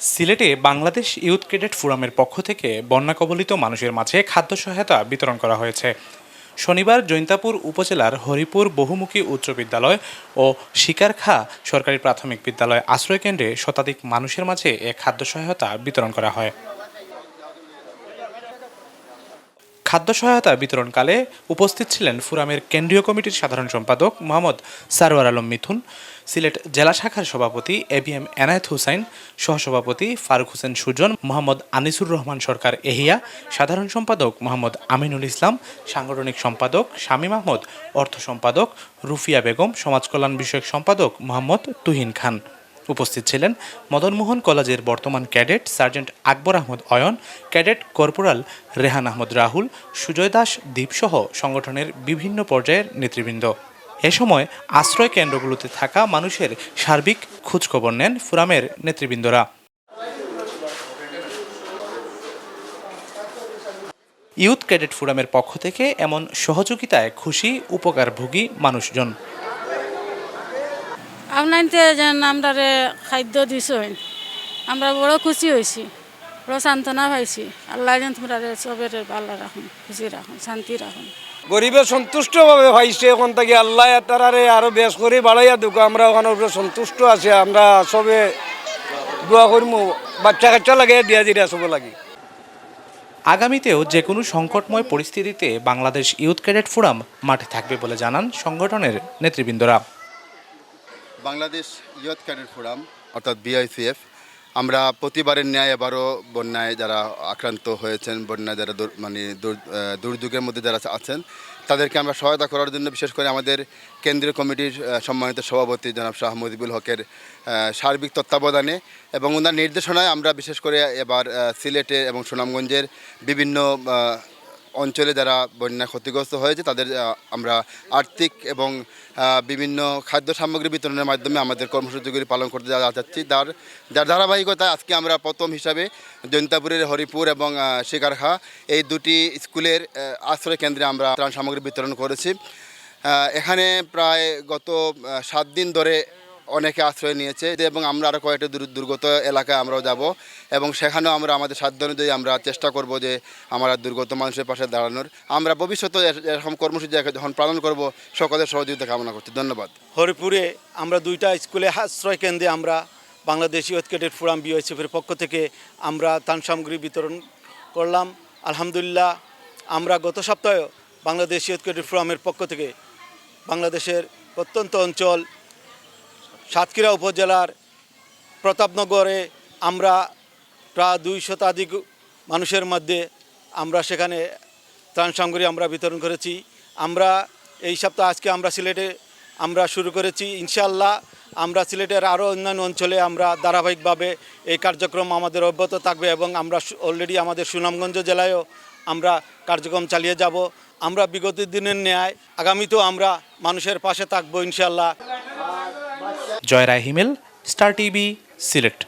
সিলেটে Bangladesh youth credit ফোরামের পক্ষ থেকে বন্যা কবলিত মানুষের মাঝে খাদ্য সহায়তা বিতরণ করা হয়েছে। শনিবার জৈন্তাপুর উপজেলার হরিপুর বহুমুখী উচ্চ বিদ্যালয় ও শিকারখা সরকারি প্রাথমিক বিদ্যালয় আশ্রয়কেন্দ্রে শতাধিক মানুষের মাঝে এ খাদ্য সহায়তা বিতরণ করা হয়। খাদ্য সহায়তা বিতরণকালে উপস্থিত ছিলেন ফুরামের কেন্দ্রীয় কমিটির সাধারণ সম্পাদক মোহাম্মদ সারোয়ার আলম মিথুন, সিলেট জেলা শাখার সভাপতি A B M Enayet Hussain, সহসভাপতি ফারুক হোসেন সুজন, মোহাম্মদ আনিসুর রহমান সরকার এহিয়া, সাধারণ সম্পাদক মোহাম্মদ আমিনুল ইসলাম, সাংগঠনিক সম্পাদক শামীম আহমদ, অর্থ সম্পাদক রুফিয়া বেগম, সমাজ কল্যাণ বিষয়ক সম্পাদক মোহাম্মদ তুহিন খান। উপস্থিত ছিলেন মদনমোহন কলেজের বর্তমান cadet sergeant Akbar Ahmed Ayan, cadet corporal Rehan Ahmed Rahul, Sujoy Das দ্বীপসহ সংগঠনের বিভিন্ন পর্যায়ের নেতৃবৃন্দ। এ সময় আশ্রয় কেন্দ্রগুলোতে থাকা মানুষের সার্বিক খোঁজখবর নেন ফোরামের নেতৃবৃন্দরা। ইউথ ক্যাডেট ফোরামের পক্ষ থেকে এমন সহযোগিতায় খুশি, উপকারভোগী মানুষজন। আপনাইতে যেন আমরা খাদ্য দিছেন আমরা বড় খুশি হয়েছি বড় সান্ত্বনা পাইছি। আল্লাহ যেন তোমরা সবের ভালো রাখুন খুশি রাখুন শান্তি রাখুন। গরিবের সন্তুষ্টভাবে পাইছে এখন থেকে আল্লাহ তারারে আরও বেশ করে বাড়াইয়া দুঃখ আমরা ওখানে উপরে সন্তুষ্ট আছে আমরা সবে দোয়া করমু বাচ্চা কাচ্চা লাগে দিয়া দিরা সবে লাগে। আগামীতেও যে কোনো সংকটময় পরিস্থিতিতে বাংলাদেশ ইউথ ক্যাডেট ফোরাম মাঠে থাকবে বলে জানান সংগঠনের নেতৃবৃন্দরা। বাংলাদেশ ইয়ত ক্যাডেট ফোরাম, অর্থাৎ বিআইসিএফ, আমরা প্রতিবারের ন্যায় এবারও বন্যায় যারা আক্রান্ত হয়েছেন, বন্যায় যারা মানে দুর্যোগের মধ্যে যারা আছেন, তাদেরকে আমরা সহায়তা করার জন্য বিশেষ করে আমাদের কেন্দ্রীয় কমিটির সম্মানিত সভাপতি জনাব শাহ মুজিবুল হকের সার্বিক তত্ত্বাবধানে এবং ওনার নির্দেশনায় আমরা বিশেষ করে এবার সিলেটে এবং সুনামগঞ্জের বিভিন্ন অঞ্চলে যারা বন্যা ক্ষতিগ্রস্ত হয়েছে, তাদের আমরা আর্থিক এবং বিভিন্ন খাদ্য সামগ্রী বিতরণের মাধ্যমে আমাদের কর্মসূচিগুলি পালন করতে যাচ্ছি। তার যার ধারাবাহিকতায় আজকে আমরা প্রথম হিসাবে জৈন্তাপুরের হরিপুর এবং শিকারখা এই দুটি স্কুলের আশ্রয় কেন্দ্রে আমরা ত্রাণ সামগ্রী বিতরণ করেছি। এখানে প্রায় গত সাত দিন ধরে অনেকে আশ্রয় নিয়েছে। এবং আমরা আরও কয়েকটা দুর- দুর্গত এলাকায় আমরাও যাব। এবং সেখানেও আমরা আমাদের সাধ্য অনুযায়ী আমরা চেষ্টা করব যে আমরা দুর্গত মানুষের পাশে দাঁড়ানোর। আমরা ভবিষ্যতে এরকম কর্মসূচি যখন পালন করব, সকলের সহযোগিতা কামনা করছি। ধন্যবাদ। হরিপুরে আমরা দুইটা স্কুলে আশ্রয় কেন্দ্রে আমরা বাংলাদেশ ইয়ুথ ক্যাডেট ফোরাম বিওএসএফের পক্ষ থেকে আমরা ত্রাণ সামগ্রী বিতরণ করলাম। আলহামদুলিল্লাহ, আমরা গত সপ্তাহে বাংলাদেশ ইয়ুথ ক্যাডেট ফোরামের পক্ষ থেকে বাংলাদেশের প্রত্যন্ত অঞ্চল সাতক্ষীরা উপজেলার প্রতাপনগরে আমরা প্রায় দুই শতাধিক মানুষের মধ্যে আমরা সেখানে ত্রাণ সামগ্রী আমরা বিতরণ করেছি। আমরা এই সপ্তাহ আজকে আমরা সিলেটে আমরা শুরু করেছি। ইনশাল্লাহ আমরা সিলেটের আরও অন্যান্য অঞ্চলে আমরা ধারাবাহিকভাবে এই কার্যক্রম আমাদের অব্যাহত থাকবে এবং আমরা অলরেডি আমাদের সুনামগঞ্জ জেলায়ও আমরা কার্যক্রম চালিয়ে যাব। আমরা বিগত দিনের ন্যায় আগামীতেও আমরা মানুষের পাশে থাকব ইনশাআল্লাহ। Joy Roy Himel Star TV Sylhet.